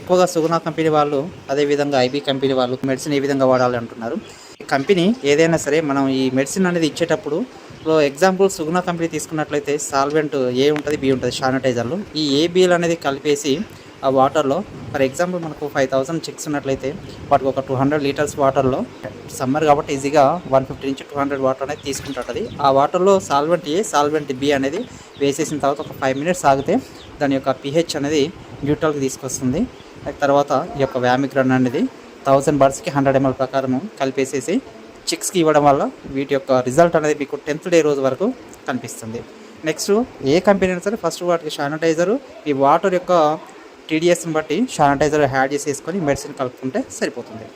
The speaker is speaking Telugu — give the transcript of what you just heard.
ఎక్కువగా సుగుణ కంపెనీ వాళ్ళు అదేవిధంగా ఐబీ కంపెనీ వాళ్ళు మెడిసిన్ ఏ విధంగా వాడాలి అంటున్నారు. ఈ కంపెనీ ఏదైనా సరే మనం ఈ మెడిసిన్ అనేది ఇచ్చేటప్పుడు ఎగ్జాంపుల్ సుగుణ కంపెనీ తీసుకున్నట్లయితే సాల్వెంట్ ఏ ఉంటుంది బి ఉంటుంది శానిటైజర్లు. ఈ ఏబీలు అనేది కలిపేసి ఆ వాటర్లో ఫర్ ఎగ్జాంపుల్ మనకు ఫైవ్ థౌసండ్ చిక్స్ ఉన్నట్లయితే వాటికి ఒక టూ హండ్రెడ్ లీటర్స్ వాటర్లో సమ్మర్ కాబట్టి ఈజీగా వన్ ఫిఫ్టీ నుంచి టూ హండ్రెడ్ వాటర్ అనేది తీసుకుంటుంది ఆ వాటర్లో సాల్వెంట్ ఏ సాల్వెంట్ బి అనేది వేసేసిన తర్వాత ఒక ఫైవ్ మినిట్స్ ఆగితే దాని యొక్క పిహెచ్ అనేది న్యూట్రల్కి తీసుకొస్తుంది. తర్వాత ఈ యొక్క వ్యామిగ్రన్ అనేది థౌసండ్ బర్డ్స్కి హండ్రెడ్ ఎంఎల్ ప్రకారం కలిపేసేసి చిక్స్కి ఇవ్వడం వల్ల వీటి యొక్క రిజల్ట్ అనేది మీకు టెన్త్ డే రోజు వరకు కనిపిస్తుంది. నెక్స్ట్ ఏ కంపెనీ అయినా సరే ఫస్ట్ వాటికి శానిటైజరు ఈ వాటర్ యొక్క టీడీఎస్ని బట్టి శానిటైజర్ యాడ్ చేసేసుకొని మెడిసిన్ కలుపుకుంటే సరిపోతుంది.